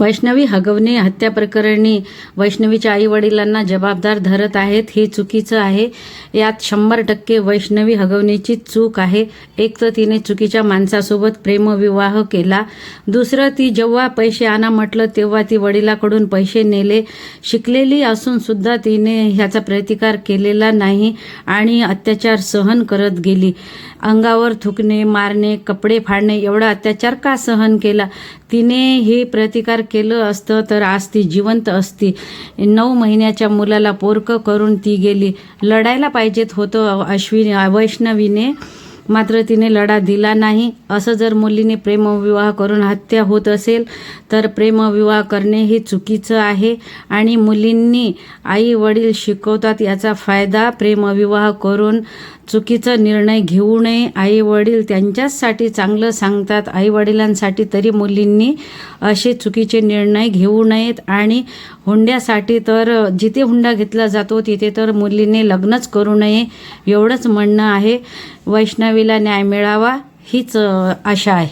वैष्णवी हगवणे हत्या प्रकरणी वैष्णवीच्या आई वडिलांना जबाबदार धरत आहेत. हे चुकीचं आहे. यात शंभर टक्के वैष्णवी हगवणेची चूक आहे. एक तर तिने चुकीच्या माणसासोबत प्रेमविवाह केला. दुसरं ती जेव्हा पैसे आणा म्हटलं तेव्हा ती वडिलाकडून पैसे नेले. शिकलेली असून सुद्धा तिने ह्याचा प्रतिकार केलेला नाही आणि अत्याचार सहन करत गेली. अंगावर थुकणे मारणे कपडे फाडणे एवढा अत्याचार का सहन केला? तिने हे प्रतिकार केलं असतं तर आज ती जिवंत असती. नऊ महिन्याच्या मुलाला पोरकं करून ती गेली. लढायला पाहिजेत होतं अश्विनी वैष्णवीने. मात्र तिने लढा दिला नाही. असं जर मुलीने प्रेमविवाह करून हत्या होत असेल तर प्रेमविवाह करणे हे चुकीचं आहे आणि मुलींनी आई वडील शिकवतात याचा फायदा प्रेमविवाह करून चुकीचा निर्णय घेऊ नये. आई वडील त्यांच्याचसाठी चांगलं सांगतात आई वडिलांसाठी तरी मुलींनी असे चुकीचे निर्णय घेऊ नयेत आणि हुंड्यासाठी तर जिथे हुंडा घेतला जातो तिथे तर मुलीने लग्नच करू नये एवढंच म्हणणं आहे. वैष्णवीला न्याय मिळावा हीच आशा आहे.